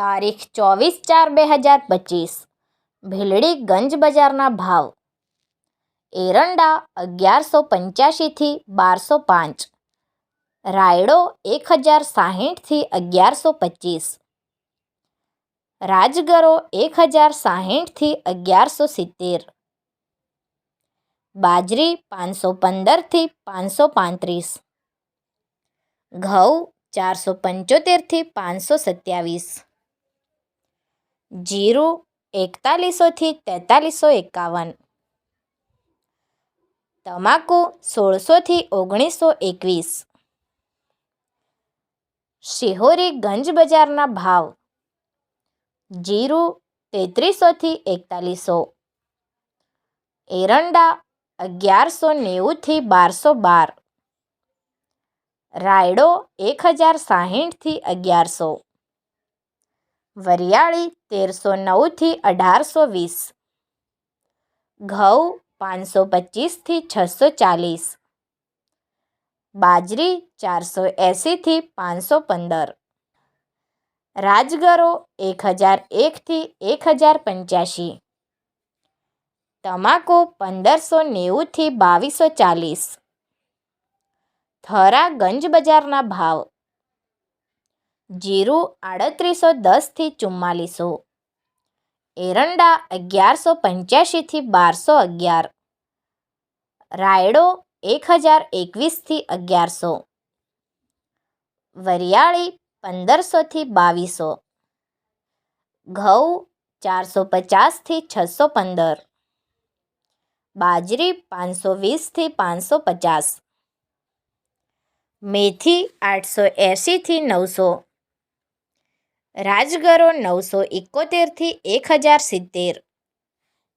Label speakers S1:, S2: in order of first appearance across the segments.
S1: તારીખ ચોવીસ ચાર બે હજાર પચીસ. ભીલડી ગંજ બજારના ભાવ. એરંડા અગિયારસો પંચ્યાસીથી બારસો પાંચ. રાયડો એક હજાર સાહીઠથી અગિયારસો પચીસ. રાજગરો એક હજાર સાહીઠથી અગિયારસો સિત્તેર. બાજરી પાંચસો પંદરથી પાંચસો પાંત્રીસ. ઘઉં ચારસો પંચોતેરથી પાંચસો સત્યાવીસ. જીરું એકતાલીસોથી તેતાલીસો એકાવન. તમાકુ સોળસોથી ઓગણીસો એકવીસ. શિહોરી ગંજ બજારના ભાવ. જીરું તેત્રીસોથી એકતાલીસો. એરંડા અગિયારસો નેવુંથી બારસો બાર. રાયડો એક હજાર સાહીઠથી અગિયારસો. વરિયાળી તેરસો નવથી અઢારસો વીસ. ઘઉં પાંચસો પચીસથી છસો ચાલીસ. બાજરી ચારસો એંસીથી પાંચસો પંદર. રાજગરો એક હજાર એકથી એક હજાર પંચ્યાસી તમાકુ પંદરસો નેવુંથી બાવીસો ચાલીસ. થરા ગંજ બજારના ભાવ જીરું આડત્રીસો દસથી ચુમ્માલીસો. એરંડા અગિયારસો પંચ્યાસીથી બારસો અગિયાર. રાયડો એક હજાર એકવીસથી અગિયારસો. વરિયાળી પંદરસોથી બાવીસો. ઘઉં ચારસો પચાસથી છસો પંદર. બાજરી પાંચસો વીસથી પાંચસો પચાસ. મેથી આઠસો એંશીથી નવસો. રાજગરો નવસો એકોતેરથી એક હજાર સિત્તેર.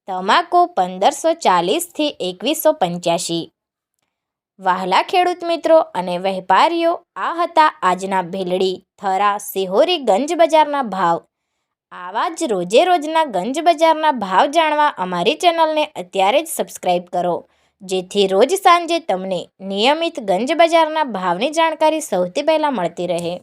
S1: તમાકુ પંદરસો ચાલીસથી એકવીસો પંચ્યાસી વહાલા ખેડૂત મિત્રો અને વેપારીઓ, આ હતા આજના ભીલડી, થરા, સિહોરી ગંજ બજારના ભાવ. આવા જ રોજે રોજના ગંજ બજારના ભાવ જાણવા અમારી ચેનલને અત્યારે જ સબસ્ક્રાઈબ કરો. જેથી રોજ સાંજે તમને નિયમિત ગંજ બજારના ભાવની જાણકારી સૌથી પહેલાં મળતી રહે.